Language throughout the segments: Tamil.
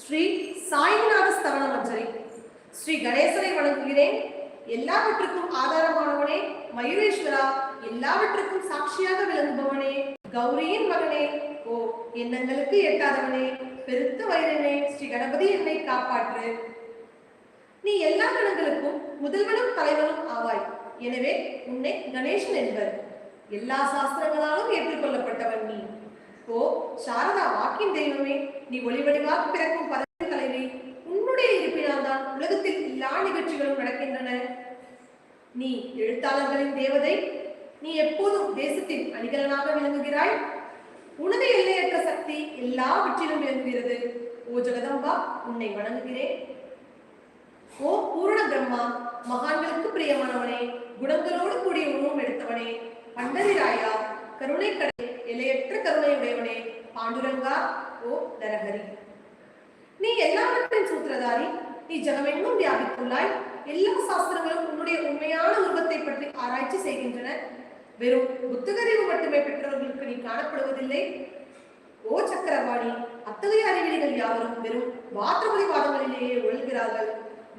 ஸ்ரீ சாய்நாத ஸ்தவன மஞ்சரி ஸ்ரீ கணேசரை வணங்குகிறேன். எல்லாவற்றுக்கும் ஆதாரமானவனே மயூரேஸ்வரா எல்லாவற்றுக்கும் சாட்சியாக விளங்குபவனே கௌரியின் மகனே ஓ எண்ணங்களுக்கு எட்டாதவனே பெருத்த வைரனே ஸ்ரீ கணபதி என்னை காப்பாற்று. நீ எல்லா கணங்களுக்கும் முதல்வனும் தலைவனும் ஆவாய். எனவே உன்னை கணேசன் என்பர். எல்லா சாஸ்திரங்களாலும் ஏற்றுக்கொள்ளப்பட்டவன் நீ. ஓ சாரதா வாக்கின் தெய்வமே நீ ஒளிவடிவாக பிறக்கும் பதவி தலைவி உன்னுடைய இருப்பினால்தான் உலகத்தில் எல்லா நிகழ்ச்சிகளும் நடக்கின்றன. நீ எழுத்தாளர்களின் தேவதை நீ எப்போதும் தேசத்தின் அணிகலனாக விளங்குகிறாய். உனது எல்லையற்ற சக்தி எல்லாவற்றிலும் விளங்குகிறது. ஓ ஜெகதம்பா உன்னை வணங்குகிறேன். ஓ பூரண பிரம்மா மகான்களுக்கு பிரியமானவனே குணங்களோடு கூடிய உணவும் எடுத்தவனே பண்டதிராயா கருணை கடை கருணையுடையவனே பாண்டுரங்கா ஓ நரஹரி நீ எல்லாவற்றின் சூத்திரதாரி நீ ஜகமெங்கும் வியாபித்துள்ளாய். எல்லா சாஸ்திரங்களும் உன்னுடைய உண்மையான உருவத்தை பற்றி ஆராய்ச்சி செய்கின்றன. வெறும் புத்தகறிவு மட்டுமே பெற்றவர்களுக்கு நீ காணப்படுவதில்லை. ஓ சக்கரவாணி அத்தகைய அறிவிலிகள் யாவரும் வெறும் வாத்திரபதிவாதங்களிலேயே உழல்கிறார்கள்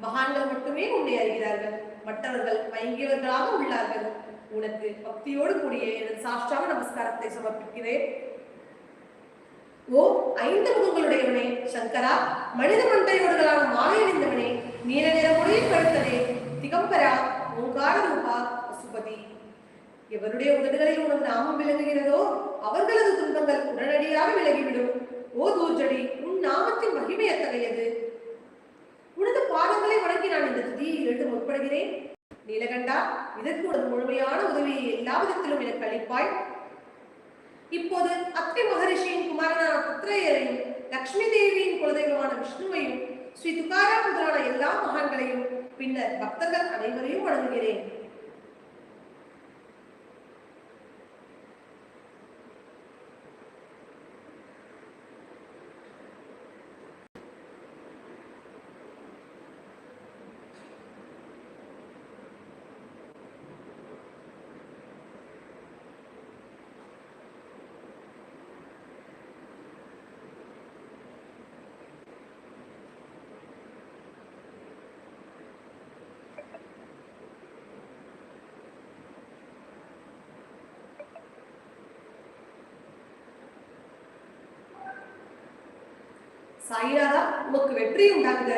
மகான்கள் மட்டுமே உன்னை அறிகிறார்கள். மற்றவர்கள் மயங்கியவர்களாக உள்ளார்கள். உனக்கு பக்தியோடு கூடிய எனது சாஷ்டாங்க நமஸ்காரத்தை சமர்ப்பிக்கிறேன். ஓ ஐந்து முகங்களுடையவனே சங்கரா மனித மண்டையோடுகளான மாலையணிந்தவனே நீல நிற மொழியில் படுத்ததே திகம்பரா ஓங்கார ரூபா பசுபதி. எவருடைய உதடுகளில் உனது நாமம் விளங்குகிறதோ அவர்களது துன்பங்கள் உடனடியாக விலகிவிடும். ஓ தூர்ஜடி உன் நாமத்தின் மகிமை அத்தகையது உனது பாதங்களை வணங்கி நான் இந்த திதியை இரண்டு முற்படுகிறேன். நீலகண்டா இதற்கு உனது முழுமையான உதவியை எல்லா விதத்திலும் எனக்கு அளிப்பாய். இப்போது அத்தை மகரிஷியின் குமாரனான புத்திரையரையும் லக்ஷ்மி தேவியின் குலதெய்வமான விஷ்ணுவையும் ஸ்ரீ துகாரா முதலான எல்லா மகான்களையும் பின்னர் பக்தர்கள் அனைவரையும் வழங்குகிறேன் சாயிநாதா உமக்கு வெற்றி உண்டாகுக.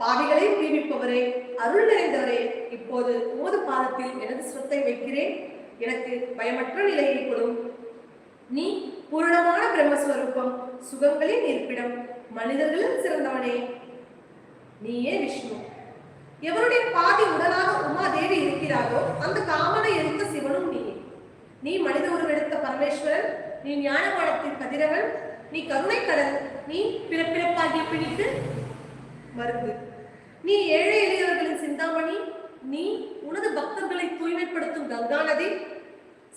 பாவிகளை விடுவிப்பவரே அருள் நிறைந்தவரே. இப்போது உமது பாதத்தில் எனது சிரத்தை வைக்கிறேன். எனக்கு பயமற்ற நிலையை கொடும் நீ பூரணமான பிரம்மஸ்வரூபம் சுகங்களின் இருப்பிடம் மனிதர்களும் சிறந்தவனே. நீயே விஷ்ணு. எவருடைய பாதி உடலாக உமாதேவி இருக்கிறாரோ அந்த காமனை எடுத்த சிவனும் நீயே நீ மனித உருவெடுத்த பரமேஸ்வரன் நீ ஞானவானத்தின் கதிரவன் நீ கருணை கடல் நீ பிறப்பிறப்பாகிய பிடித்து மருந்து. நீ ஏழை எளியவர்களின் சிந்தாமணி. நீ உனது பக்தர்களை தூய்மைப்படுத்தும் கங்கா நதி.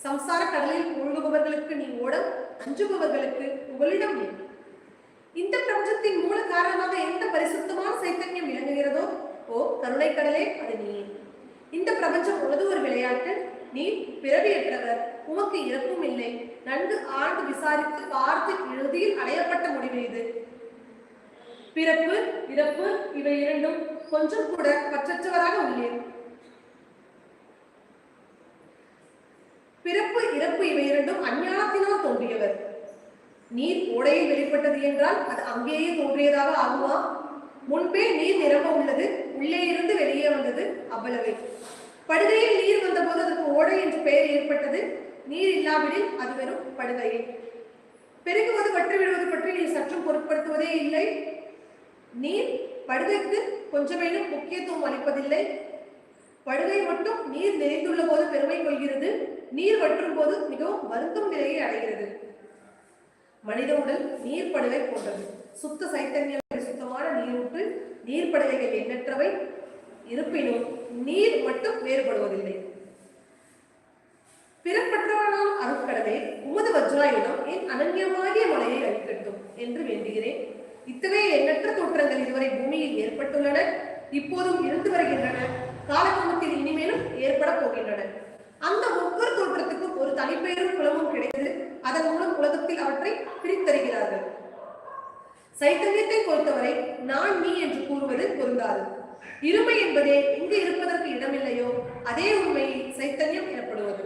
சம்சார கடலில் ஒழுகுபவர்களுக்கு நீ ஓடம் அஞ்சுபவர்களுக்கு உங்களிடம் நீ. இந்த பிரபஞ்சத்தின் மூல காரணமாக எந்த பரிசுத்தமான சைத்தன்யம் விளங்குகிறதோ ஓ கருணை கடலே அது நீ. இந்த பிரபஞ்சம் உனது ஒரு விளையாட்டு. நீ பிறவியற்றவர் உமக்கு இறப்பும் இல்லை நன்கு ஆழ்ந்து விசாரித்து பார்த்து இறுதியில் அடையப்பட்ட முடிவு இது. பிறப்பு இறப்பு இவை இரண்டும் கொஞ்சம் கூட பற்றற்றவராக உள்ளேன் பிறப்பு இறப்பு இவை இரண்டும் அஞ்ஞானத்தினால் தோன்றியவர். நீர் ஓடையில் வெளிப்பட்டது என்றால் அது அங்கேயே தோன்றியதாக ஆகுமா? முன்பே நீர் நிரம்ப உள்ளது உள்ளே இருந்து வெளியே வந்தது அவ்வளவே. படுகையில் போது அதற்கு ஓடை என்று பெயர் ஏற்பட்டது. நீர் இல்லாவிடில் அது வெறும் படுகையே பெருகுவது வற்றி விடுவது பற்றி நீ சற்றும் பொருட்படுத்துவதே இல்லை. நீர் படுகைக்கு கொஞ்சமேனும் முக்கியத்துவம் அளிப்பதில்லை. படுகை மட்டும் நீர் நிறைந்துள்ள போது பெருமை கொள்கிறது. நீர் வற்றும் போது மிகவும் வருந்தும் நிலையை அடைகிறது. மனித உடல் நீர் படுகை போன்றது. சுத்த சைத்தன்யம் சுத்தமான நீரூற்று நீர் படுகைகள் எண்ணற்றவை. இருப்பினும் நீர் மட்டும் வேறுபடுவதில்லை. பிறப்பற்றவனால் அருட்கடவே உமது வஜ்ராயுதம் என் அனன்யமாகிய மலையை அழிக்கட்டும் என்று வேண்டுகிறேன். இத்தகைய எண்ணற்ற தோற்றங்கள் இதுவரை பூமியில் ஏற்பட்டுள்ளன. இப்போதும் இருந்து வருகின்றன. காலகமத்தில் இனிமேலும் ஏற்பட போகின்றன. அந்த ஒவ்வொரு தோற்றத்துக்கும் ஒரு தனிப்பெயரும் குலமும் கிடைத்து அதன் மூலம் உலகத்தில் அவற்றை பிரித்தருகிறார்கள். சைத்தன்யத்தை பொறுத்தவரை நான் நீ என்று கூறுவது பொருந்தாது. இருமை என்பதே எங்கு இருப்பதற்கு இடமில்லையோ அதே உண்மையில் சைத்தன்யம் எனப்படுவது.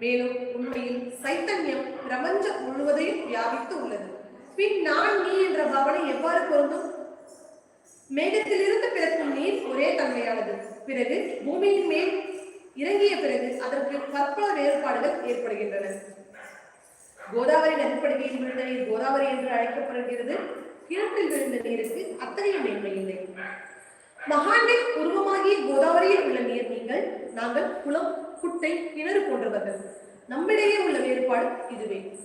மேலும் உண்மையில் சைத்தன்யம் பிரபஞ்சம் முழுவதையும் வியாபித்து உள்ளது. பின் நான் நீ என்ற பாவனை எவ்வாறு பொருந்தும்? மேகத்திலிருந்து பிறக்கும் நீர் ஒரே தன்மையானது. பிறகு பூமியின் மேல் இறங்கிய பிறகு அதற்கு பற்பல வேறுபாடுகள் ஏற்படுகின்றன. கோதாவரி நதிப்படுகையில் விழுந்த நீர் கோதாவரி என்று அழைக்கப்படுகிறது. கிணற்றில் விழுந்த நீருக்கு அத்தகைய மேன்மை இல்லை. மகாண்டின் உருவமாகிய கோதாவரியில் உள்ள நீர் நீங்கள் நாங்கள் குளம் குட்டை கிணறு போன்றவர்கள். நம்மிடையே உள்ள வேறுபாடு இதுவே.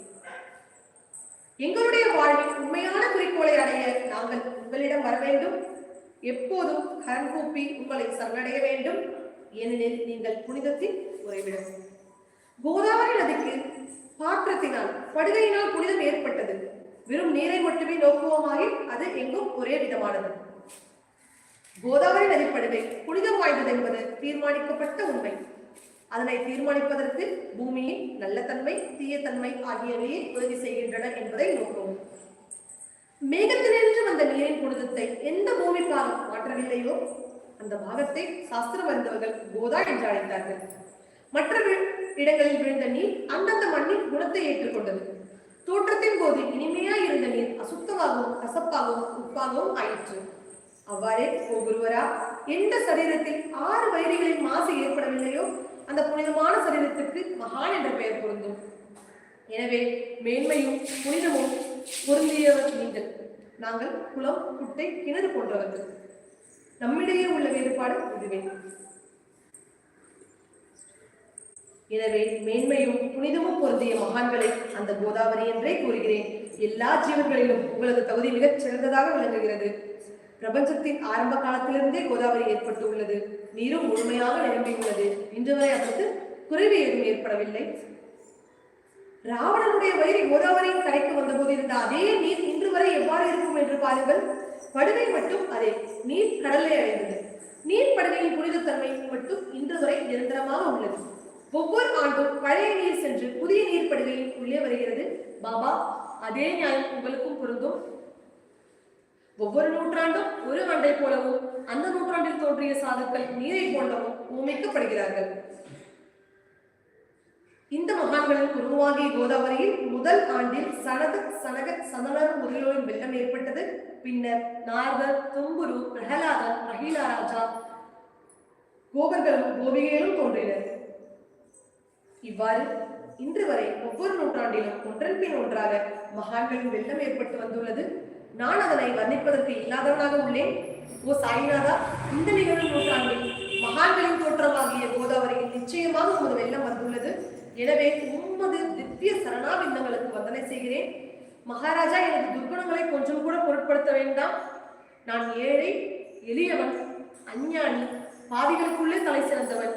எங்களுடைய வாழ்வில் உண்மையான குறிக்கோளை அடைய நாங்கள் உங்களிடம் வர வேண்டும். எப்போதும் கரண் கூப்பி உங்களை சரணடைய வேண்டும். ஏனெனில் நீங்கள் புனிதத்தின் உறைவிடம். கோதாவரி நதிக்கு பாத்திரத்தினால் படுகையினால் புனிதம் ஏற்பட்டது. வெறும் நீரை மட்டுமே நோக்குவோமாகி அது எங்கும் ஒரே விதமானது. கோதாவரி நதிப்படுகை புனிதம் வாய்ந்தது என்பது தீர்மானிக்கப்பட்ட உண்மை. அதனை தீர்மானிப்பதற்கு பூமியின் நல்ல தன்மை தீய தன்மை ஆகியவையே உதவி செய்கின்றன என்பதை நோக்கவும். மேகத்தினின்று வந்த நீரின் புனிதத்தை எந்த பூமி பாகம் மாற்றவில்லையோ? அந்த பாகத்தை சாஸ்திரம் அறிந்தவர்கள் கோதா என்று அழைத்தார்கள். மற்ற இடங்களில் விழுந்த நீர் அந்தந்த மண்ணின் குணத்தை ஏற்றுக்கொண்டது. தோற்றத்தின் போது இனிமையாய் இருந்த நீர் அசுத்தமாகவும் கசப்பாகவும் உப்பாகவும் ஆயிற்று. அவ்வாறே ஓ குருவரா எந்த சரீரத்தில் ஆறு அந்த புனிதமான சரீரத்திற்கு மகான் என்ற பெயர் பொருந்தும். எனவே மேன்மையும் புனிதமும் பொருந்தியவர் நீங்கள் நாங்கள் குளம் குட்டை கிணறு போன்றவர்கள். நம்மிடையே உள்ள வேறுபாடு இதுவே. எனவே மேன்மையும் புனிதமும் பொருந்திய மகான்களை அந்த கோதாவரி என்றே கூறுகிறேன். எல்லா ஜீவன்களிலும் உங்களது தகுதி மிகச் சிறந்ததாக விளங்குகிறது. பிரபஞ்சத்தின் ஆரம்ப காலத்திலிருந்தே கோதாவரி ஏற்பட்டு உள்ளது நீரும் முழுமையாக நிரம்பியுள்ளது. இன்று வரை அதற்கு குறைவு எதுவும் ஏற்படவில்லை. ராவணனுடைய வயிறு கோதாவரியின் கரைக்கு வந்தபோது இருந்த அதே நீர் இன்று வரை எவ்வாறு இருக்கும் என்று பாருங்கள். படுகை மட்டும் அதே நீர் கடலை அடைந்தது. நீர் படுகையின் புனிதத்தன்மை மட்டும் இன்று வரை நிரந்தரமாக உள்ளது. ஒவ்வொரு ஆண்டும் பழைய நீர் சென்று புதிய நீர் படுகையின் உள்ளே வருகிறது. பாபா அதே நியாயம் உங்களுக்கும் பொருந்தும். ஒவ்வொரு நூற்றாண்டும் ஒரு வண்டை போலவும் அந்த நூற்றாண்டில் தோன்றிய சாதுக்கள் நீரை போலவும் ஊமைக்கப்படுகிறார்கள். இந்த மகான்களின் உருவாகிய கோதாவரியில் முதல் ஆண்டில் சனத சனக சனலர் முதலோரின் வெள்ளம் ஏற்பட்டது. பின்னர் நார்வர் தும்புரு பிரகலாதன் ரஹீலா ராஜா கோபர்களும் கோபிகைகளும் தோன்றினர். இவ்வாறு இன்று வரை ஒவ்வொரு நூற்றாண்டிலும் ஒன்றன் பின் ஒன்றாக மகான்களின் வெள்ளம் ஏற்பட்டு வந்துள்ளது. நான் அதனை வர்ணிப்பதற்கு இல்லாதவனாக உள்ளேன். ஓ சாய்நாதா இந்த நிகழ்வு நூற்றாண்டில் மகான்களின் தோற்றமாகிய கோதாவரியில் நிச்சயமாக உமது வெள்ளம் வந்துள்ளது. எனவே உமது திவ்ய சரணாபிந்தங்களுக்கு வந்தனை செய்கிறேன். மகாராஜா எனது துர்குணங்களை கொஞ்சம் கூட பொருட்படுத்த வேண்டாம். நான் ஏழை எளியவன் அஞ்ஞானி பாவிகளுக்குள்ளே தலை சிறந்தவன்.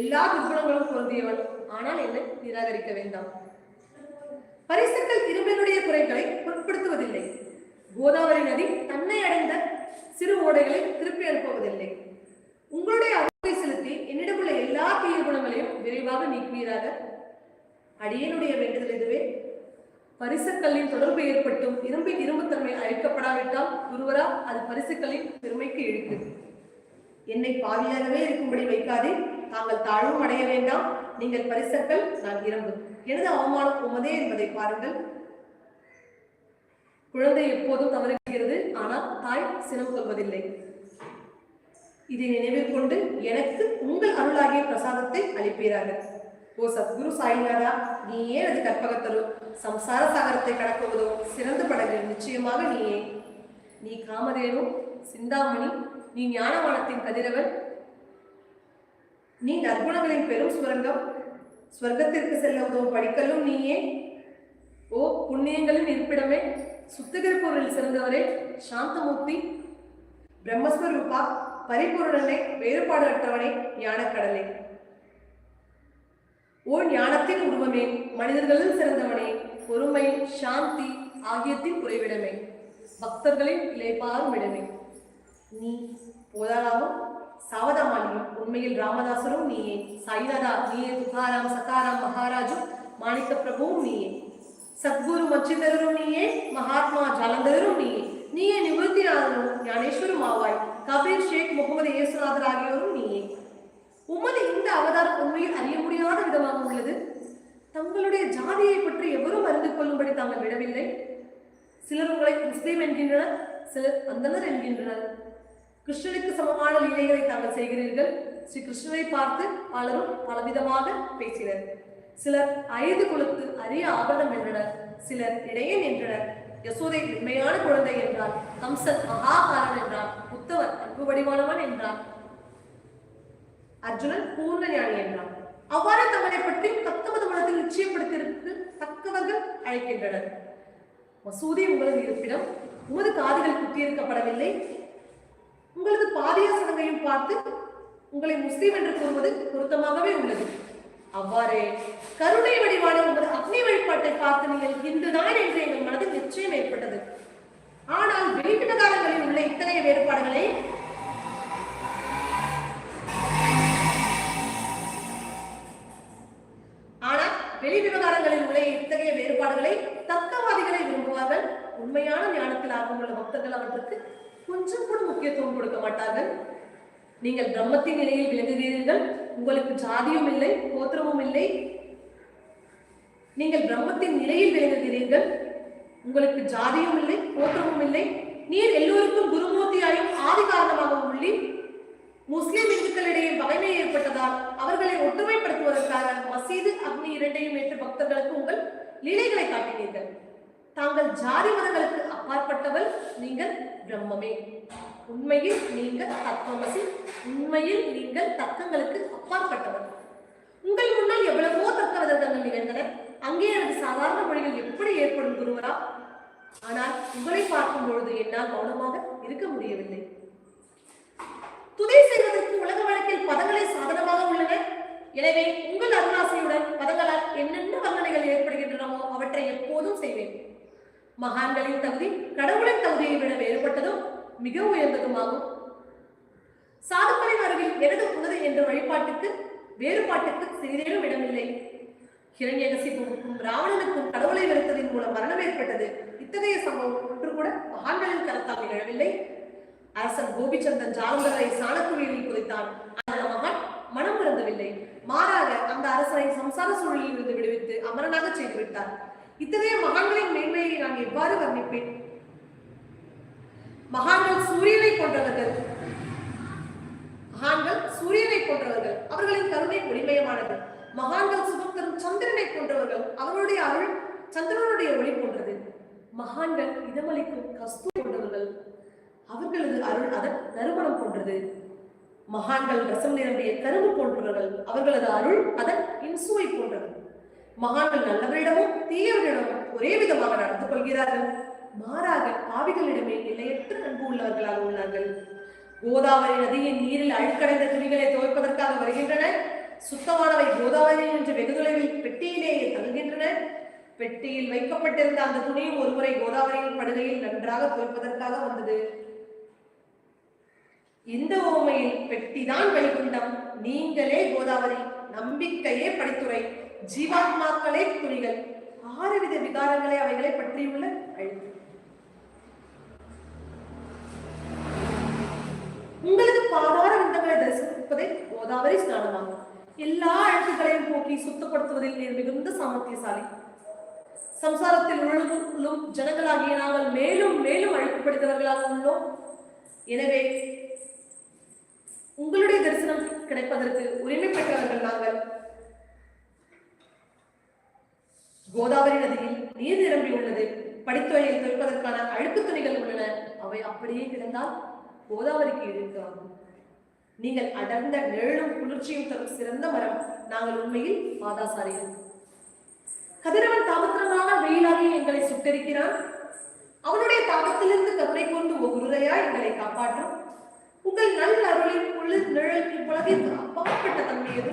எல்லா துர்குணங்களும் பொருந்தியவன். ஆனால் என்னை நிராகரிக்க வேண்டாம். பரிசுக்கள் இரும்பினுடைய குறைகளை பொருட்படுத்துவதில்லை. கோதாவரி நதி தன்னை அடைந்த சிறு ஓடைகளை திருப்பி அனுப்புவதில்லை உங்களுடைய அருளை செலுத்தி என்னிடமுள்ள எல்லா தீய குணங்களையும் விரைவாக நீக்குவீராக. அடியனுடைய வேண்டுதல் இதுவே பரிசுக்கல்லின் தொடர்பு ஏற்பட்டும் இரும்பின் இரும்புத்தன்மை அழைக்கப்படாவிட்டால் குருவரா அது பரிசுக்களின் பெருமைக்கு இழுக்கு என்னை பாவியாகவே இருக்கும்படி வைக்காதே தாங்கள் தாழ்வும் அடைய வேண்டாம் நீங்கள் பரிசக்கள் நான் இரும்பு. எனது அவமானம் உமதே என்பதை பாருங்கள். குழந்தை எப்போதும் தவறுகிறது ஆனால் தாய் சினம் கொள்வதில்லை இதை நினைவில் கொண்டு எனக்கு உங்கள் அருளாகிய பிரசாதத்தை அளிப்பீராக. ஓ சத்குரு சாய்னாதா நீ ஏன் அது கற்பகத்தரும் சம்சார சாகரத்தை கடக்குவதோ சிறந்த படகு நிச்சயமாக நீயே. நீ காமதேனு சிந்தாமணி நீ ஞானவானத்தின் கதிரவன். நீ நற்குணங்களின் பெரும் சுரங்கம். ஸ்வர்க்கத்திற்கு செல்ல உதவும் படிக்கலும் நீயே. ஓ புண்ணியங்களின் இருப்பிடமே. சுத்திகரிப்பொருளில் சிறந்தவரே சாந்தமூர்த்தி. பிரம்மஸ்வரூபா பரிபூரணனே வேறுபாடு அற்றவனே ஞானக்கடலே. ஓ ஞானத்தின் உருவமே மனிதர்களில் சிறந்தவனே பொறுமை சாந்தி ஆகியத்தின் குறைவிடமே. பக்தர்களின் இலைப்பாரும் இடமே. நீ போதாராவும் சாவதாமானியும் உண்மையில் ராமதாசரும் நீயே. சாய்நாதா நீயே துகாராம் சகாராம் மகாராஜும் மாணிக்க பிரபுவும் நீயே. சத்குரு மச்சிதரரும் நீயே மகாத்மா ஜாலந்தரும் நிவர்த்திநாதனும் ஞானேஸ்வரும் ஆவாய். கபீர் ஷேக் முகமது இயேசுநாதர் ஆகியோரும் நீயே. உமது இந்த அவதாரம் உண்மையில் அறிய முடியாத விதமாக உள்ளது. தங்களுடைய ஜாதியை பற்றி எவரும் அறிந்து கொள்ளும்படி தாங்கள் விடவில்லை. சிலர் உங்களை முஸ்லீம் என்கின்றனர் சிலர் அந்தனர் என்கின்றனர். கிருஷ்ணனுக்கு சமமான லீலைகளை தாங்கள் செய்கிறீர்கள். ஸ்ரீ கிருஷ்ணனை பார்த்து பலரும் பலவிதமாக பேசினர். சிலர் ஐந்து குலத்து அரிய ஆபரணம் என்றனர் சிலர் இடையன் என்றனர். யசோதை உண்மையான குழந்தை என்றார் கம்சன் மகாகாரன் என்றார் புத்தவர் அன்பு வடிவானவன் என்றார். அர்ஜுனன் பூர்ண ஞானி என்றான் அவ்வாறு தங்களை பற்றி தத்தமது மனத்தில் நிச்சயப்படுத்தியிருக்கு தக்கவர்கள் அழைக்கின்றனர். மசூதி உங்களது இருப்பிடம் உமது காதுகள் குத்தியிருக்கப்படவில்லை. உங்களது பாதியாசனங்களையும் பார்த்து உங்களை முஸ்லீம் என்று கூறுவது பொருத்தமாகவே உள்ளது. அவ்வாறே கருணை வடிவான உங்கள் அக்னி வழிபாட்டை பார்த்து நீங்கள் இந்துதான் என்று எங்கள் மனதில் நிச்சயம் ஏற்பட்டது. ஆனால் வெளிவிவகாரங்களில் உள்ள இத்தகைய வேறுபாடுகளை? ஆனால் வெளி விவகாரங்களில் உள்ள இத்தகைய வேறுபாடுகளை தர்க்கவாதிகளை விரும்புவார்கள். உண்மையான ஞானத்தில் ஆர்வமுள்ள பக்தர்கள் அவற்றுக்கு கொஞ்சம் கூட முக்கியத்துவம் கொடுக்க மாட்டார்கள். நீங்கள் பிரம்மத்தின் நிலையில் விளங்குகிறீர்கள். உங்களுக்கு ஜாதியும் இல்லை கோத்திரமும் இல்லை. நீங்கள் பிரம்மத்தின் நிலையில் விளங்குகிறீர்கள். உங்களுக்கு ஜாதியும் இல்லை கோத்திரமும் இல்லை. நீர் எல்லோருக்கும் குருமூர்த்தியாயும் ஆதி காரணமாகவும் உள்ளி முஸ்லிம் இந்துக்களிடையே பகைமை ஏற்பட்டதால் அவர்களை ஒற்றுமைப்படுத்துவதற்காக மசீது அக்னி இரண்டையும் ஏற்று பக்தர்களுக்கு உங்கள் லீலைகளை காட்டினீர்கள். தாங்கள் ஜாதி மதங்களுக்கு அப்பாற்பட்டவள் நீங்கள் பிரம்மமே. உண்மையில் நீங்கள் தத்துவமசி உண்மையில் நீங்கள் தர்க்கங்களுக்கு அப்பாற்பட்டவர் உங்கள் முன்னால் எவ்வளவோ தர்க்க விதங்கள் நிகழ்ந்தன. அங்கே எனது சாதாரண மொழிகள் எப்படி ஏற்படும் குருவரா? ஆனால் உங்களை பார்க்கும் பொழுது என்னால் மௌனமாக இருக்க முடியவில்லை. துதை செய்வதற்கு உலக வழக்கில் பதங்களே சாதனமாக உள்ளன. எனவே உங்கள் அருளாசையுடன் பதங்களால் என்னென்ன வர்ணனைகள் ஏற்படுகின்றனவோ அவற்றை எப்போதும் செய்வேன். மகான்களின் தகுதி கடவுளின் தகுதியை விட வேறுபட்டதும் மிக உயர்ந்ததுமாகும். சாதுக்களின் அருகில் எனது உனது என்ற வழிபாட்டுக்கு வேறுபாட்டுக்கு சிறிதேனும் இடமில்லை. ஹிரண்யகசிபுவுக்கும் ராவணனுக்கும் கடவுளை வெறுத்ததின் மூலம் மரணம் ஏற்பட்டது. இத்தகைய சம்பவம் ஒன்று கூட மகான்களின் கருத்தால் நிகழவில்லை. அரசன் கோபிச்சந்தன் ஜாலந்தரை சாணக்குழியில் புதைத்தான். அந்த மகன் மனம் உறந்தவில்லை மாறாக அந்த அரசனை சம்சார சூழலில் இருந்து விடுவித்து அமரனாக செய்துவிட்டார். இத்தகைய மகான்களின் மேன்மையை நான் எவ்வாறு வர்ணிப்பேன்? மகான்கள் சூரியனை போன்றவர்கள் மகான்கள் சூரியனை போன்றவர்கள் அவர்களின் கருணை ஒளிமயமானது. மகான்கள் சுகம் தரும் சந்திரனை போன்றவர்கள் அவர்களுடைய அருள் சந்திரனுடைய ஒளி போன்றது. மகான்கள் இதமளிக்கும் கஸ்து போன்றவர்கள் அவர்களது அருள் அதன் நறுமணம் போன்றது. மகான்கள் ரசம் நிரம்பிய கரும்பு போன்றவர்கள். அவர்களது அருள் அதன் இன்சுவை போன்றது. மகான்கள் நல்லவரிடமும் தீயவரிடமும் ஒரே விதமாக நடந்து கொள்கிறார்கள். மாறாக பாவிகளிடமே நிலையற்ற அன்பு உள்ளவர்களாக உள்ளார்கள். கோதாவரி நதியின் நீரில் அழுக்கடைந்த துணிகளை துவைப்பதற்காக வருகின்றன. சுத்தமானவை கோதாவரி என்று வெகு தொலைவில் பெட்டியிலேயே தங்குகின்றன. பெட்டியில் வைக்கப்பட்டிருந்த அந்த துணியும் ஒருமுறை கோதாவரியின் படுகையில் நன்றாக துவைப்பதற்காக வந்தது. இந்த ஓமையில் பெட்டிதான் வெளிக்குண்டம் நீங்களே கோதாவரி நம்பிக்கையே படித்துறை. ஜீவாத்மாக்களே துணிகள். ஆறுவித விகாரங்களை அவைகளை பற்றியுள்ள அழுத்து உங்களது பாதார விந்தங்களை தரிசிப்பதே கோதாவரி ஸ்நானமாகும். எல்லா அழுக்குகளையும் போக்கி சுத்தப்படுத்துவதில் நீர் மிகுந்த சாமர்த்தியசாலி. சம்சாரத்தில் உழலும் ஜனங்களாகிய நாங்கள் மேலும் மேலும் அழுக்குப்படுத்தவர்களாக உள்ளோம். எனவே உங்களுடைய தரிசனம் கிடைப்பதற்கு உரிமை பெற்றவர்கள் நாங்கள் கோதாவரி நதியில் நீர் நிரம்பி உள்ளது. படித்துறையில் துவைப்பதற்கான அழுக்கு துணிகள் உள்ளன. அவை அப்படியே கிடந்தால் கோதாவரிக்கு இருக்காகும் நீங்கள் அடர்ந்த நிழலும் குளிர்ச்சியும் தரும் சிறந்த மரம். நாங்கள் உண்மையில் பாதாசாரிகள். கதிரவன் தாமத்திரமான வெயிலாகி எங்களை சுட்டரிக்கிறான். அவனுடைய தாபத்திலிருந்து கருணை கொண்டு ஒகுருதையா எங்களை காப்பாற்றும். உங்கள் நல் அருளின் குளிர் நிழல் இவ்வுலகிற்கு அப்பாற்பட்ட தன்மையது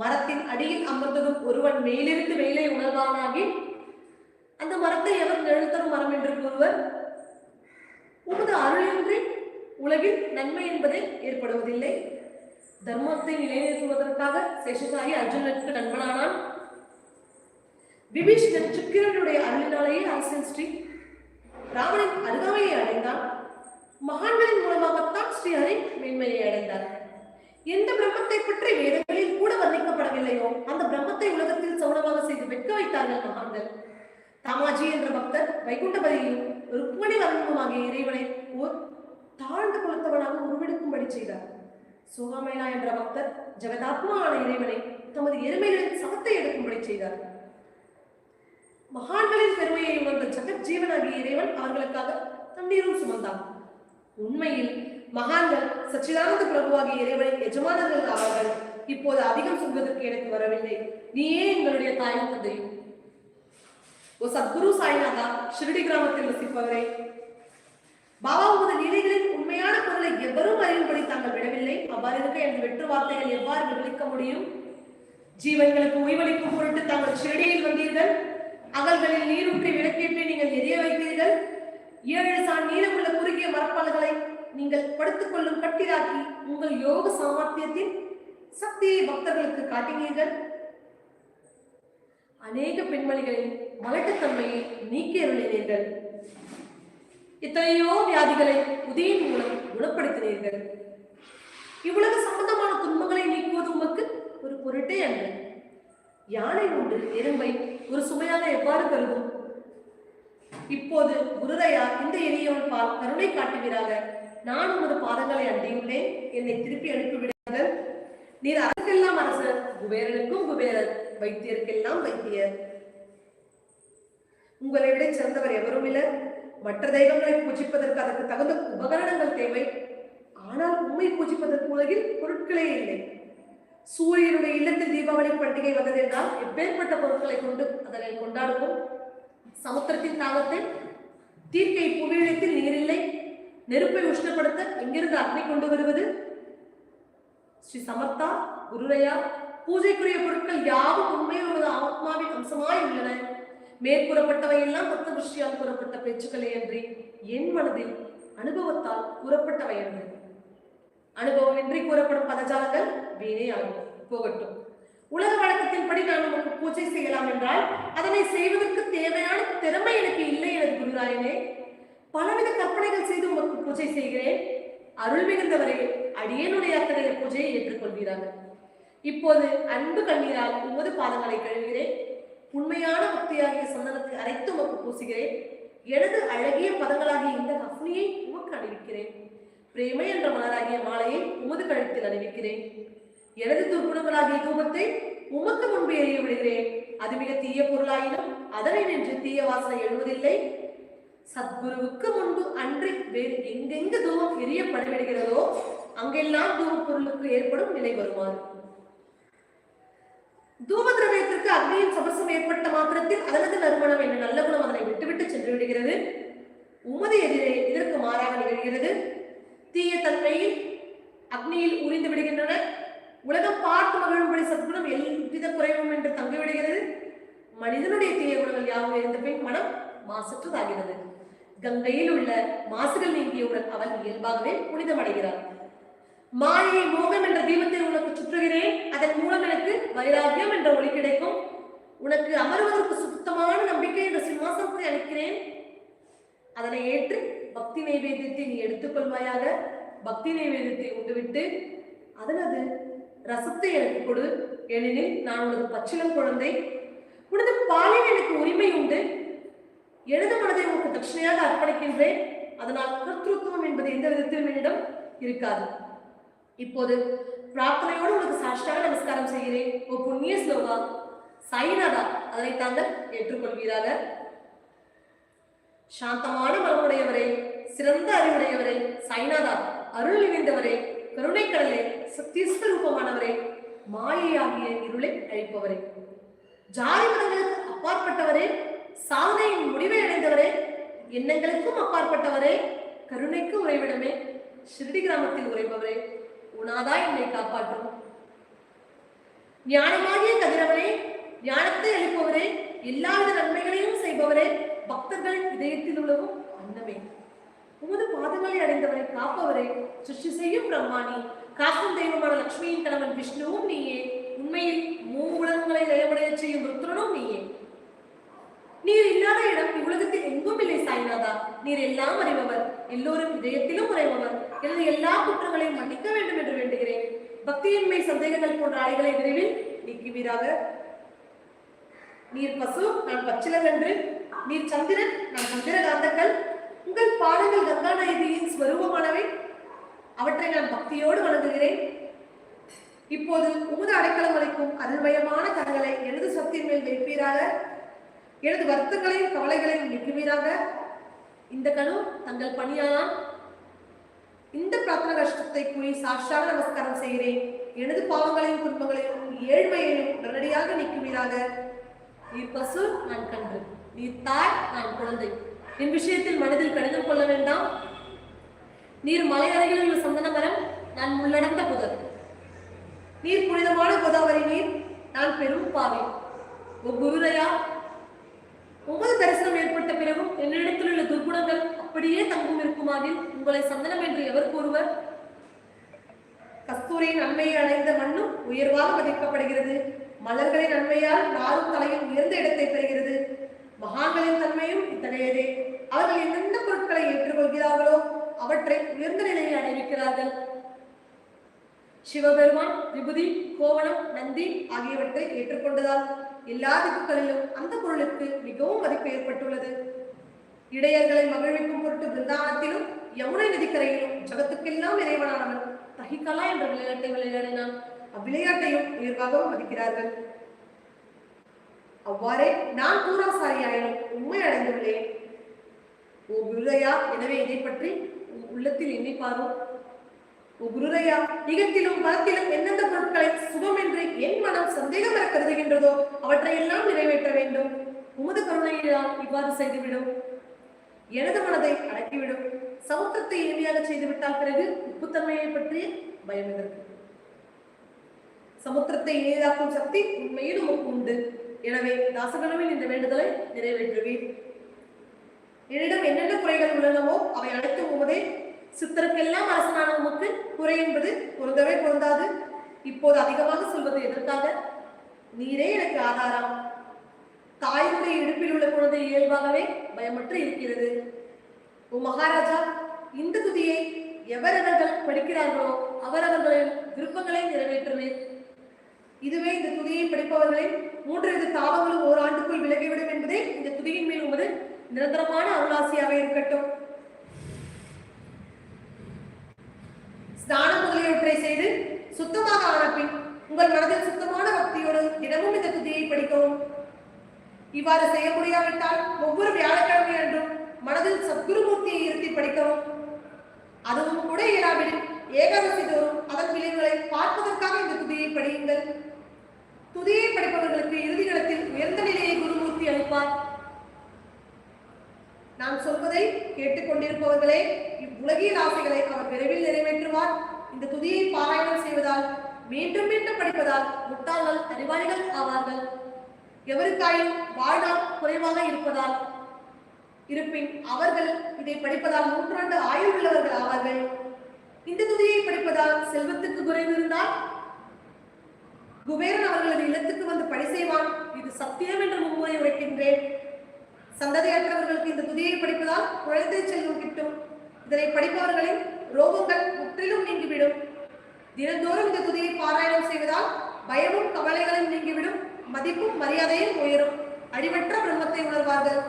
மரத்தின் அடியில் அமர்ந்ததும் ஒருவன் மேலிருந்து மேலே உணர்வானாகி அந்த மரத்தை எவர் நிழல் மரம் என்று கூறுவர்? உமது அருளின்றி உலகில் நன்மை என்பதே ஏற்படுவதில்லை. தர்மத்தை நிலைநிறுத்துவதற்காக சேஷசாயி அர்ஜுனனுக்கு நண்பனானான். விபீஷ்ணன் சுக்கிரனுடைய அருளினாலேயே அரசன் ஸ்ரீ ராவணன் அருகாமையை அடைந்தான். மகான்களின் மூலமாகத்தான் ஸ்ரீஹரி மேன்மையை அடைந்தார். எந்த பிரம்மத்தை பற்றி வேதங்களில் வர்ணிக்கப்படவில்லையோ அந்த பிரம்மத்தை உலகத்தில் சௌனமாக செய்து வெட்க வைத்தார்கள் மகான்கள். தாமாஜி என்ற பக்தர் வைகுண்டபதியையும் ருக்மணி வர்ணமாகிய இறைவனை ஓர் தாழ்ந்து கொடுத்தவனாக உருவெடுக்கும்படி செய்தார். சுகாமேனா என்ற பக்தர் ஜெகதாத்மா ஆன இறைவனை தமது எருமைகளின் சமத்தை எடுக்கும்படி செய்தார். மகான்களின் பெருமையை உணர்ந்த ஜெகத் ஜீவனாகிய இறைவன் அவர்களுக்காக தண்ணீரும் சுமந்தான். உண்மையில் மகான்கள் சச்சிதானந்த பிரபுவாகிய இறைவனின் எஜமானர்கள் ஆவார்கள். இப்போது அதிகம் சொல்வதற்கு எனக்கு வரவில்லை. நீயே எங்களுடைய தாயும் தந்தையும். ஓ சத்குரு சாய்நாதா ஷிரடி கிராமத்தில் வசிப்பவரே. பாபா உமது லீலைகளின் உண்மையான பொருளை எவரும் அறியும்படி தாங்கள் விடவில்லை. அவ்வாறு இருக்க என் வெற்று வார்த்தைகள் எவ்வாறு விவரிக்க முடியும்? ஜீவன்களுக்கு ஓய்வளிக்கும் பொருட்டு தாங்கள் ஷிரடியில் வந்தீர்கள். அகல்களில் நீரூற்றி விளக்கேற்றி நீங்கள் எரிய வைத்தீர்கள். ஏழு சான் நீளமுள்ள குறுகிய மரப்பால்களை நீங்கள் படுத்துக் கொள்ளும் கட்டிலாக்கி உங்கள் யோக சாமர்த்தியத்தின் சக்தியை பக்தர்களுக்கு காட்டினீர்கள். அநேக பெண்மணிகளின் மலட்டுத்தன்மையை நீக்கி அருளினீர்கள். எத்தனையோ வியாதிகளை உதயின் மூலம் குணப்படுத்தினீர்கள். இவ்வளவு சம்பந்தமான துன்பங்களை நீக்குவது உமக்கு ஒரு பொருட்டே அல்ல. யானை ஒன்று எறும்பை ஒரு சுமையாக எவ்வாறு கருதும்? இப்போது குருதையா இந்த எரியவன் பால் கருணை காட்டுவீராக. நான் உமது பாதங்களை அண்டியுள்ளேன். என்னை திருப்பி அனுப்பிவிடுங்கள். நீர் அரசெல்லாம் அரசர் குபேரனுக்கும் குபேரர் வைத்தியருக்கெல்லாம் வைத்தியர். உங்களை விட சிறந்தவர் எவரும் இல்லை. மற்ற தெய்வங்களை பூஜிப்பதற்கு அதற்கு தகுந்த உபகரணங்கள் தேவை. ஆனால் உண்மை பூஜிப்பதற்கு உலகில் பொருட்களே இல்லை. சூரியனுடைய இல்லத்தில் தீபாவளி பண்டிகை வந்ததென்றால் எப்பேற்பட்ட பொருட்களை கொண்டு அதனை கொண்டாடுவோம்? சமுத்திரத்தின் தாகத்தை தீர்க்கை புவியிடத்தில் நீரில்லை. நெருப்பை உஷ்ணப்படுத்த இங்கிருந்து அக்னி கொண்டு வருவது? ஸ்ரீ சமர்த்தா குருரையா பூஜைக்குரிய பொருட்கள் யாவும் உண்மையில் உள்ளது ஆத்மாவின் அம்சமாய் உள்ளன. மேற்கூறப்பட்டவை எல்லாம் தத்துவ விஷயால் கூறப்பட்ட பேச்சுக்களே அன்றி என் மனதில் அனுபவத்தால் கூறப்பட்டவை அன்று. அனுபவமின்றி கூறப்படும் பதஜாலங்கள் வீணே ஆகும் போகட்டும். உலக வழக்கத்தின்படி நான் உனக்கு பூஜை செய்யலாம் என்றால் அதனை செய்வதற்கு தேவையான திறமை எனக்கு இல்லை எனது குருராயனே. பலவித கற்பனைகள் செய்து உனக்கு பூஜை செய்கிறேன். அருள் மிகுந்தவரே அடியேனுடைய அத்தகைய பூஜையை ஏற்றுக்கொள்வீராக. இப்போது அன்பு கண்ணீரால் உமது பாதங்களை கழுவுகிறேன். உண்மையான பக்தியாகிய சந்தனத்தை அரைத்து உமக்கு பூசுகிறேன். எனது அழகிய பதங்களாகிய இந்த கஃனியை உமக்கு அணிவிக்கிறேன். பிரேமை என்ற மலராகிய மாலையை உமது கழுத்தில் அணிவிக்கிறேன். எனது துர்குணங்களாகிய தூபத்தை உமக்கு முன்பு எறிய விடுகிறேன். அது மிக தீய பொருளாயினும் அதனை நின்று தீய வாசனை எழுவதில்லை. சத்குருவுக்கு முன்பு அன்றி வேறு எங்கெங்கு தூவம் எரியப்படவிடுகிறதோ அங்கெல்லாம் தூப பொருளுக்கு ஏற்படும் நிலை வருமாறு. தூம திரவியத்திற்கு அக்னியின் சமரசம் ஏற்பட்ட மாத்திரத்தில் அதனது நறுமணம் என்ற நல்ல குணம் அதனை விட்டுவிட்டு சென்று விடுகிறது. உமது எதிரே இதற்கு மாறாக நிகழ்கிறது. தீய தன்மையில் அக்னியில் உரிந்து விடுகின்றன. உலகம் பார்த்து மகிழும்படி சத்குணம் எவ்வித குறைவும் என்று தங்கிவிடுகிறது. மனிதனுடைய தீய குணங்கள் யாவும் இருந்த பின் மனம் மாசற்றதாகிறது. கங்கையில் உள்ள மாசுகள் நீங்கியவுடன் அவன் இயல்பாகவே புனிதமடைகிறான். மாயை மோகம் என்ற தீபத்தை உனக்கு சுற்றுகிறேன். அதன் மூலம் எனக்கு வைராகியம் என்ற ஒளி கிடைக்கும். உனக்கு அமர்வதற்கு சுத்தமான நம்பிக்கை என்ற சிம்மாசனத்தை அளிக்கிறேன். அதனை ஏற்று பக்தி நைவேத்தியத்தை நீ எடுத்துக்கொள்வாயாக. பக்தி நைவேத்தியத்தை உண்டுவிட்டு அதனது ரசத்தை எனக்கு கொடு. ஏனெனில் நான் உனது பச்சிலம் குழந்தை. உனது பாலில் எனக்கு உரிமை உண்டு. எனது மனதை உனக்கு தட்சணையாக அர்ப்பணிக்கின்றேன். அதனால் கர்த்தத்துவம் என்பது எந்த விதத்திலும் என்னிடம் இருக்காது. இப்போது பிரார்த்தனையோடு உனக்கு சாஷ்டாக நமஸ்காரம் செய்கிறேன். ஓ புண்ணிய ஸ்லோகா சாயிநாதா அதனை தாங்கள் ஏற்றுக்கொள்வீராக. சாந்தமான மனமுடையவரே சிறந்த அறிவுடையவரே சாய்நாதா அருள் நினைந்தவரே கருணை கடலே சத்தியஸ்வரூபமானவரே மாயையாகிய இருளை அழிப்பவரே. ஜாதி மதங்களுக்கு அப்பாற்பட்டவரே சாதனையின் முடிவை அடைந்தவரே எண்ணங்களுக்கும் அப்பாற்பட்டவரே கருணைக்கு உறைவிடமே ஷிரடி கிராமத்தில் உறைபவரே உனாதா என்னை காப்பாற்றும். ஞானமாகிய கதிரவரே ஞானத்தை அளிப்பவரே எல்லாவித நன்மைகளையும் செய்பவரே பக்தர்களின் இதயத்தில் உள்ளவும் அன்னமே. உமது பாதங்களை அடைந்தவரை காப்பவரே சுஷி செய்யும் பிரம்மாணி காக்கும் தெய்வமான லட்சுமி கணவன் விஷ்ணுவும் நீயே உண்மையில் மூ உலகங்களை லயமடைய செய்யும் ருத்ரனும் நீயே நீர் இல்லாத இடம் இவ்வுலகத்தில் எங்கும் இல்லை சாய்நாதா நாதா நீர் எல்லாம் அறிபவர். எல்லோரும் இதயத்திலும் உறைபவர். எனது எல்லா குற்றங்களையும் மன்னிக்க வேண்டும் என்று வேண்டுகிறேன். பக்தியின்மை சந்தேகங்கள் போன்ற அலைகளை விரைவில் நீக்குவீராக. நீர் பசு நான் பச்சிலங்கன்று நீர் சந்திரன் நான் சந்திரகாந்தங்கள். உங்கள் பாடங்கள் கங்கா நதியின் ஸ்வரூபமானவை. அவற்றை நான் பக்தியோடு வணங்குகிறேன். இப்போது உமது அடைக்கலம் அளிக்கும் அருள்மயமான கரங்களை எனது சக்தியின் மேல் வைப்பீராக. எனது வருத்தங்களையும் கவலைகளையும் நீக்குவீராக. இந்த கணு தங்கள் பணியாளான் இந்த பிரார்த்தன கஷ்டத்தை கூறி சாஷ்டாக நமஸ்காரம் செய்கிறேன். எனது பாவங்களையும் குடும்பங்களையும் ஏழ்மையையும் உடனடியாக நீக்குவீராக. நீ பசு நான் கன்று. நீ தாய் நான் குழந்தை. என் விஷயத்தில் மனதில் கடிதம் கொள்ள வேண்டாம். நீர் மலை அருகில் உள்ள சந்தன மரம் நான் உள்ளடந்த புதர். நீர் புனிதமான கோதாவரி நீர் நான் பெரும் பாவி. ஓ குருரையா ஒவ்வொரு தரிசனம் ஏற்பட்ட பிறகும் என்னிடத்தில் உள்ள துர்குணங்கள் அப்படியே தங்கும் இருக்குமாதில் உங்களை சந்தனம் என்று எவர் கூறுவர்? கஸ்தூரியின் நன்மையை அடைந்த மண்ணும் உயர்வாக மதிக்கப்படுகிறது மலர்களின் நன்மையால் நாரும் தலையும் உயர்ந்த இடத்தை பெறுகிறது. மகான்களின் தன்மையும் இத்தகையதே. அவர்கள் எந்தெந்த பொருட்களை ஏற்றுக்கொள்கிறார்களோ அவற்றை உயர்ந்த நிலையை அடைவிக்கிறார்கள் சிவபெருமான் விபூதி கோவணம் நந்தி ஆகியவற்றை ஏற்றுக்கொண்டதால் எல்லா திக்குகளிலும் அந்த பொருளுக்கு மிகவும் மதிப்பு ஏற்பட்டுள்ளது. இடையர்களை மகிழ்விக்கும் பொருட்டு பிருந்தாவனத்திலும் யமுனை நதிக்கரையிலும் ஜகத்துக்கெல்லாம் இறைவனானவன் தகிகலா என்ற விளையாட்டை விளையாடினான். அவ்விளையாட்டையும் உயர்வாகவும் மதிக்கிறார்கள். அவ்வாறே நான் பூராசாரியாயினும் உண்மை அடைந்துள்ளேன். ஓ குருதையா எனவே இதை பற்றி உன் உள்ளத்தில் எண்ணிப்பாரும் குருரையா ஓ குருதையா இகத்திலும் பலத்திலும் எந்தெந்த பொருட்களை சுபம் என்று என் மனம் சந்தேகம் வர கருதுகின்றதோ அவற்றை எல்லாம் நிறைவேற்ற வேண்டும். உமது கருணையினால் இவ்வாறு செய்துவிடும். எனது மனதை அடக்கிவிடும். சமுத்திரத்தை எளிமையாக செய்துவிட்டால் பிறகு உப்புத்தன்மையை பற்றிய பயம் எதற்கு? சமுத்திரத்தை எளிதாக்கும் சக்தி உண்மையில் நமக்கு உண்டு. எனவே தாசகனவின் இந்த வேண்டுதலை நிறைவேற்றுவீர். என்னிடம் என்னென்ன குறைகள் உள்ளனவோ அவை அனைத்தும் உமதே சித்தருக்கெல்லாம் அரசனான உமக்கு குறை என்பது பொருந்தவே பொருந்தாது. இப்போது அதிகமாக சொல்வது எதற்காக? நீரே எனக்கு ஆதாரம். தாயினுடைய இடுப்பில் உள்ள குழந்தை இயல்பாகவே பயமற்று இருக்கிறது. ஓ மகாராஜா இந்த துதியை எவரவர்கள் படிக்கிறார்களோ அவரவர்களின் விருப்பங்களை நிறைவேற்றுவேன் இதுவே இந்த துதியை படிப்பவர்களின் மூன்றிரண்டு தாவங்களும் ஓராண்டுக்குள் விலகிவிடும் என்பதே இந்த துதியின் மேல் உமது நிரந்தரமான அருளாசியாக இருக்கட்டும். ஸ்நானம் முதலியவற்றை செய்து சுத்தமாக ஆன பின் உங்கள் மனதில் சுத்தமான பக்தியோடு தினமும் இந்த துதியை படிக்கவும். இவ்வாறு செய்ய முடியாவிட்டால் ஒவ்வொரு வியாழக்கிழமை அன்றும் மனதில் சத்குருமூர்த்தியை இருத்தி படிக்கவும். அதுவும் கூட இயலாவிடில் ஏகாதசி தோறும் அதன் விளைவுகளை பார்ப்பதற்காக இந்த துதியை படியுங்கள். துதியை படிப்பவர்களுக்கு இறுதிகள் கடத்தில் உயர்ந்த நிலையை குருமூர்த்தி அளிப்பார் நான் சொல்வதை கேட்டுக்கொண்டிருப்பவர்களே இவ்வுலகியல் ஆசைகளை அவர் விரைவில் நிறைவேற்றுவார். இந்த துதியை பாராயணம் செய்வதால் மீண்டும் மீண்டும் படிப்பதால் முட்டாள்கள் அறிவாளிகள் ஆவார்கள். எவருக்காயும் வாழ்நாள் குறைவாக இருப்பதால் இருப்பின் அவர்கள் இதை படிப்பதால் நூற்றாண்டு ஆயுள் உள்ளவர்கள் ஆவார்கள். இந்த துதியை படிப்பதால் செல்வத்துக்கு குறைவு இருந்தால் குபேரன் அவர்களது இல்லத்துக்கு வந்து பணி செய்வான். இது சத்தியம் என்று முன்முறை உரைக்கின்றேன். சந்ததியற்றவர்களுக்கு இந்த துதியை படிப்பதால் குழந்தை செல்வம் கிட்டும். இதனை படிப்பவர்களின் ரோகங்கள் முற்றிலும் நீங்கிவிடும். தினந்தோறும் இந்த துதியை பாராயணம் செய்வதால் பயமும் கவலைகளும் நீங்கிவிடும். மதிப்பும் மரியாதையும் உயரும். அழிவற்ற பிரம்மத்தை உணர்வார்கள்.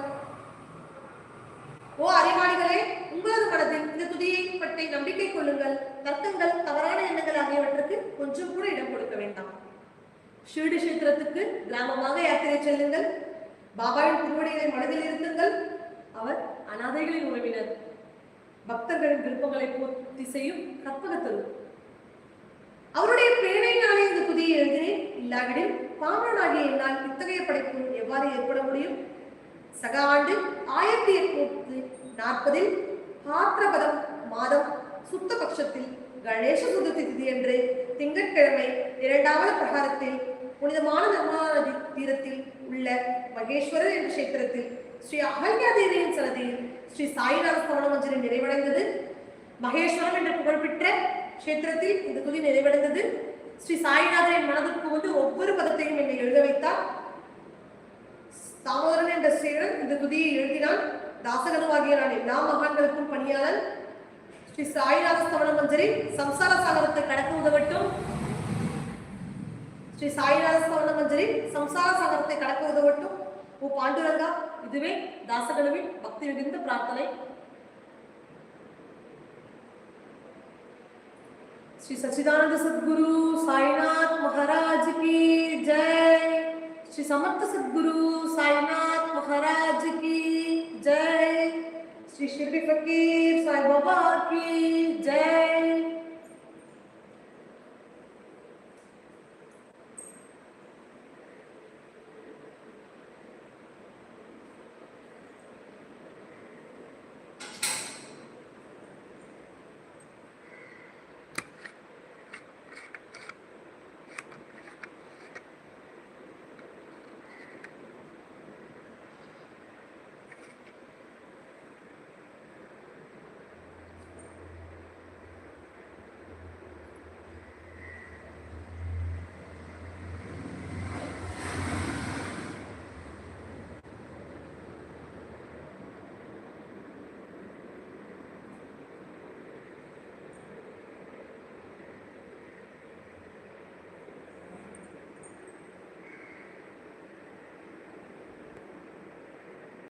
ஓ அறிவாளிகளே உங்களது மனதில் இந்த துதியை பற்றி நம்பிக்கை கொள்ளுங்கள். தர்க்கங்கள் தவறான எண்ணங்கள் ஆகியவற்றுக்கு கொஞ்சம் கூட இடம் கொடுக்க வேண்டாம். ஷீடு கஷேத்திரத்துக்கு கிராமமாக யாத்திரை செல்லுங்கள். பாபாவின் திருவடிகளை மனதில் இருத்துங்கள் அவர் அனாதைகளின் உறவினர். பக்தர்களின் விருப்பங்களை பூர்த்தி செய்யும் கற்பகத்தரு. அவருடைய பிரேமையினாலே இந்த துதியை எழுதினேன். இல்லாவிடில் பாமரனாகிய என்னால் இத்தகைய படைப்பு எவ்வாறு ஏற்பட முடியும்? சக ஆண்டு ஆயிரத்தி எட்நூத்தி நாற்பதில் பாத்திரபதம் மாதம் சுத்த பட்சத்தில் கணேச சுதத்தி திதி என்று திங்கட்கிழமை இரண்டாவது பிரகாரத்தில் புனிதமான நர்மதா நதி தீரத்தில் உள்ள மகேஸ்வரர் என்ற கஷேத்திரத்தில் ஸ்ரீ அகல்யா தேவியின் சன்னதியில் ஸ்ரீ சாய்நாத சவண மஞ்சரி நிறைவடைந்தது. மகேஸ்வரம் என்ற புகழ்பெற்ற கஷேத்திரத்தில் இந்த துதி நிறைவடைந்தது. ஸ்ரீ சாய்நாதரின் மனதிற்கு வந்து ஒவ்வொரு பதத்தையும் என்னை எழுத வைத்தார். தாமோதரன் என்ற சேரன் இந்த துதியை எழுதினான். தாசகனுவாகிய நான் எல்லா மகான்களுக்கும் பணியாளன். ஸ்ரீ சாய்நாத ஸ்தவன மஞ்சரி சம்சார சாகரத்தை கடக்க உதவட்டும். ಶ್ರೀ ಸಾಯಿ ರಾಜಸ್ಥಾನ ಮಂಜರಿ ಸಂಸಾರ ಸಾಗರತೆ ಕಡಕ ಒದಗೊಟ್ಟು ಓ ಪಾಂಡುರಂಗ ಇದುವೇ ದಾಸಗಣವಿ ಭಕ್ತಿಯಿಂದ ಪ್ರಾರ್ಥನೆ ಶ್ರೀ ಸಚ್ಚಿದಾನಂದ ಸದ್ಗುರು ಸಾಯಿನಾಥ್ ಮಹಾರಾಜ್ ಕಿ ಜೈ ಶ್ರೀ ಸಮರ್ಥ ಸದ್ಗುರು ಸಾಯಿನಾಥ್ ಮಹಾರಾಜ್ ಕಿ ಜೈ ಶ್ರೀ ಶಿರ್ಡಿ ಫಕೀರ್ ಸಾಯಿಬಾಬಾ ಕಿ ಜೈ